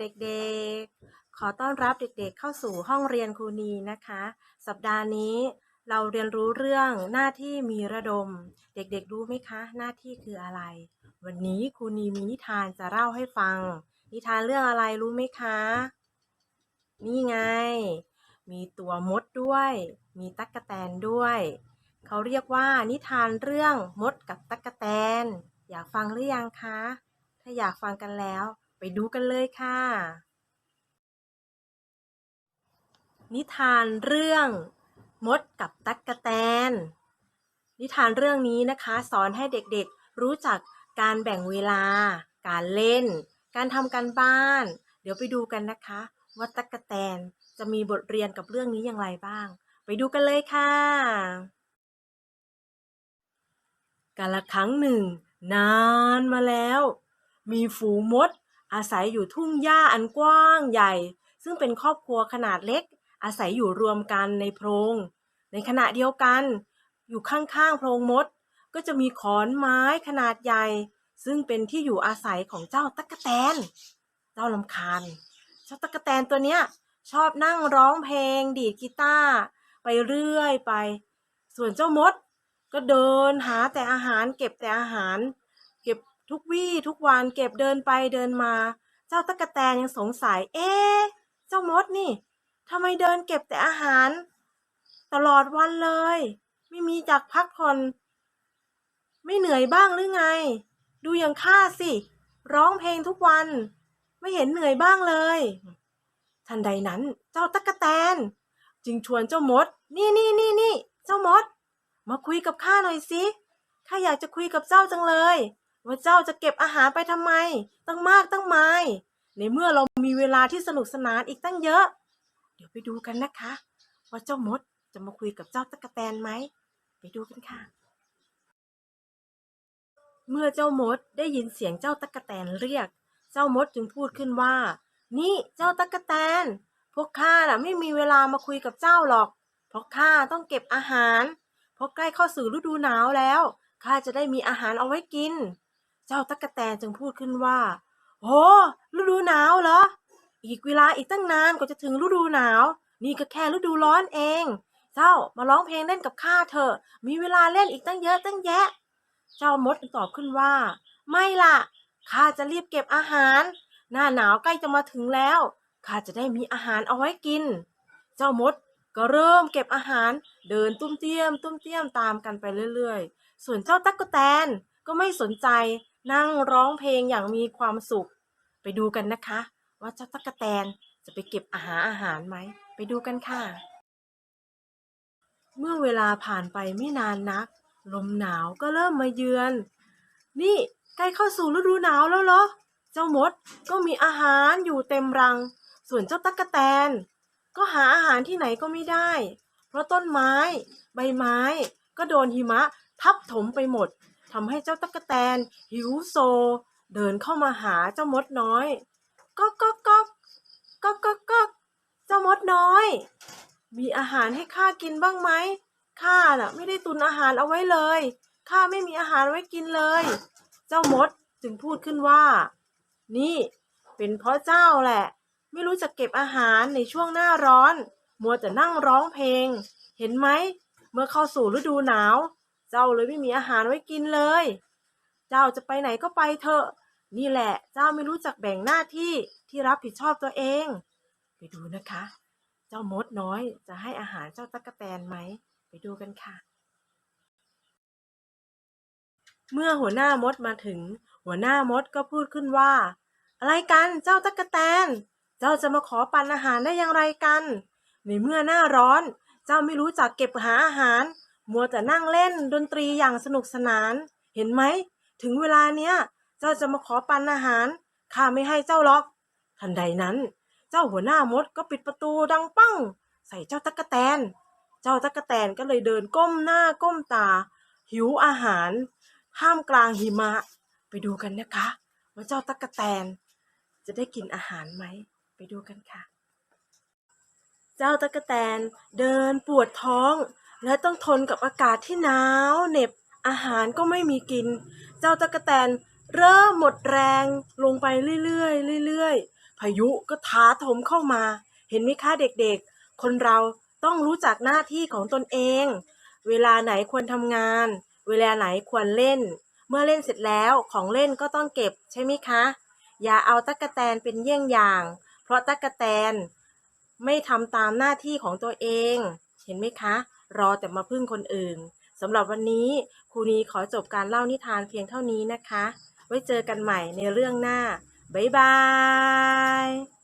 เด็กๆ ขอต้อนรับเด็กๆ เข้าสู่ห้องเรียนครูนีนะคะ สัปดาห์นี้เราเรียนรู้เรื่องหน้าที่มีระดม เด็กๆรู้ไหมคะ หน้าที่คืออะไร วันนี้ครูนีมีนิทานจะเล่าให้ฟัง นิทานเรื่องอะไรรู้ไหมคะ นี่ไง มีตัวมดด้วย มีตั๊กแตนด้วย เขาเรียกว่านิทานเรื่องมดกับตั๊กแตน อยากฟังหรือยังคะ ถ้าอยากฟังกันแล้ว ไปดูกันเลยค่ะ นิทานเรื่องมดกับตั๊กแตน นิทานเรื่องนี้นะคะ สอนให้เด็กๆรู้จักการแบ่งเวลา การเล่น การทำการบ้าน เดี๋ยวไปดูกันนะคะว่าตั๊กแตนจะมีบทเรียนกับเรื่องนี้อย่างไรบ้าง ไปดูกันเลยค่ะกาละครั้งหนึ่ง นานมาแล้ว มีฝูงมด อาศัยอยู่ทุ่งหญ้าอันกว้างใหญ่ ซึ่งเป็นครอบครัวขนาดเล็ก อาศัยอยู่รวมกันในโพรง ในขณะเดียวกัน อยู่ข้างๆโพรงมด ก็จะมีขอนไม้ขนาดใหญ่ ซึ่งเป็นที่อยู่อาศัยของเจ้าตั๊กแตน เจ้าลำคาญ เจ้าตั๊กแตนตัวเนี้ยชอบนั่งร้องเพลง ดีดกีตาร์ไปเรื่อยไป ส่วนเจ้ามดก็เดินหาแต่อาหารเก็บแต่อาหาร เก็บ ทุกวี่ทุกวันเก็บเดินไปเดินมา เจ้าตั๊กแตนยังสงสัย เอ๊เจ้ามดนี่ทำไมเดินเก็บแต่อาหาร ตลอดวันเลย ไม่มีจักพักผ่อน ไม่เหนื่อยบ้างหรือไง ดูอย่างข้าสิ ร้องเพลงทุกวัน ไม่เห็นเหนื่อยบ้างเลย ทันใดนั้นเจ้าตั๊กแตน จึงชวนเจ้ามด นี่นี่นี่นี่เจ้ามด มาคุยกับข้าหน่อยสิข้าอยากจะคุยกับเจ้าจังเลย ว่าเจ้าจะเก็บอาหารไปทำไม ตั้งมากตั้งไมายในเมื่อเรามีเวลาที่สนุกสนานอีกตั้งเยอะ เดี๋ยวไปดูกันนะคะ ว่าเจ้ามดจะมาคุยกับเจ้าตะกะแตนไหม ไปดูกันค่ะ เมื่อเจ้ามดได้ยินเสียงเจ้าตะกะแตนเรียก เจ้ามดจึงพูดขึ้นว่า นี่เจ้าตะกะแตน พวกข้าน่ะไม่มีเวลามาคุยกับเจ้าหรอก เพราะข้าต้องเก็บอาหาร เพราะใกล้เข้าสู่ฤดูหนาวแล้ว ข้าจะได้มีอาหารเอาไว้กิน เจ้าตะกแตนจึงพูดขึ้นว่าโอ้ฤดูหนาวเหรอ อีกเวลาอีกตั้งนานกว่าจะถึงฤดูหนาว นี่ก็แค่ฤดูร้อนเอง เจ้ามาร้องเพลงเล่นกับข้าเถอะ มีเวลาเล่นอีกตั้งเยอะตั้งแยะ เจ้ามดตอบขึ้นว่า ไม่ล่ะ ข้าจะรีบเก็บอาหาร หน้าหนาวใกล้จะมาถึงแล้ว ข้าจะได้มีอาหารเอาไว้กิน เจ้ามดก็เริ่มเก็บอาหารเดินตุ้มเตี้ยม ตุ้มเตี้ยมตามกันไปเรื่อยๆ ส่วนเจ้าตั๊กแตนก็ไม่สนใจ นั่งร้องเพลงอย่างมีความสุข ไปดูกันนะคะ ว่าเจ้าตั๊กแตนจะไปเก็บอาหารอาหารไหม ไปดูกันค่ะ เมื่อเวลาผ่านไปไม่นานนัก ลมหนาวก็เริ่มมาเยือน นี่ใกล้เข้าสู่ฤดูหนาวแล้วเหรอ เจ้ามดก็มีอาหารอยู่เต็มรัง ส่วนเจ้าตั๊กแตน ก็หาอาหารที่ไหนก็ไม่ได้ เพราะต้นไม้ ใบไม้ ก็โดนหิมะทับถมไปหมด ทำให้เจ้าตั๊กแตน หิวโซ เดินเข้ามาหาเจ้ามดน้อยก๊อกก๊อกก๊อกก๊อกก๊อกก๊อกเจ้ามดน้อย มีอาหารให้ข้ากินบ้างไหมข้าน่ะ ไม่ได้ตุนอาหารเอาไว้เลยข้าไม่มีอาหารไว้กินเลย เจ้ามดจึงพูดขึ้นว่า นี่ เป็นเพราะเจ้าแหละ ไม่รู้จะเก็บอาหารในช่วงหน้าร้อน มัวแต่นั่งร้องเพลง เห็นไหม เมื่อเข้าสู่ฤดูหนาว เจ้าเลยไม่มีอาหารไว้กินเลย เจ้าจะไปไหนก็ไปเถอะ นี่แหละ เจ้าไม่รู้จักแบ่งหน้าที่ที่รับผิดชอบตัวเอง ไปดูนะคะ เจ้ามดน้อยจะให้อาหารเจ้าตั๊กแตนไหม ไปดูกันค่ะ เมื่อหัวหน้ามดมาถึง หัวหน้ามดก็พูดขึ้นว่า อะไรกันเจ้าตั๊กแตน เจ้าจะมาขอปันอาหารได้อย่างไรกัน ในเมื่อหน้าร้อน เจ้าไม่รู้จักเก็บหาอาหาร มัวแต่นั่งเล่นดนตรีอย่างสนุกสนาน เห็นไหม ถึงเวลาเนี้ย เจ้าจะมาขอปันอาหาร ข้าไม่ให้เจ้าหรอก ทันใดนั้น เจ้าหัวหน้ามดก็ปิดประตูดังปั้ง ใส่เจ้าตั๊กแตน เจ้าตั๊กแตนก็เลยเดินก้มหน้าก้มตา หิวอาหารท่ามกลางหิมะ ไปดูกันนะคะว่าเจ้าตั๊กแตน จะได้กินอาหารไหม ไปดูกันค่ะ เจ้าตั๊กแตนเดินปวดท้อง และต้องทนกับอากาศที่หนาวเหน็บอาหารก็ไม่มีกิน เจ้าตั๊กแตนเริ่มหมดแรงลงไปเรื่อยๆเรื่อยๆพายุก็ท้าโถมเข้ามา เห็นไหมคะเด็กๆ คนเราต้องรู้จักหน้าที่ของตนเอง เวลาไหนควรทำงาน เวลาไหนควรเล่น เมื่อเล่นเสร็จแล้วของเล่นก็ต้องเก็บใช่ไหมคะ อย่าเอาตั๊กแตนเป็นเยี่ยงอย่าง เพราะตั๊กแตนไม่ทำตามหน้าที่ของตัวเอง เห็นไหมคะ รอแต่มาพึ่งคนอื่นสำหรับวันนี้ครูนีขอจบการเล่านิทานเพียงเท่านี้นะคะ ไว้เจอกันใหม่ในเรื่องหน้า บ๊ายบาย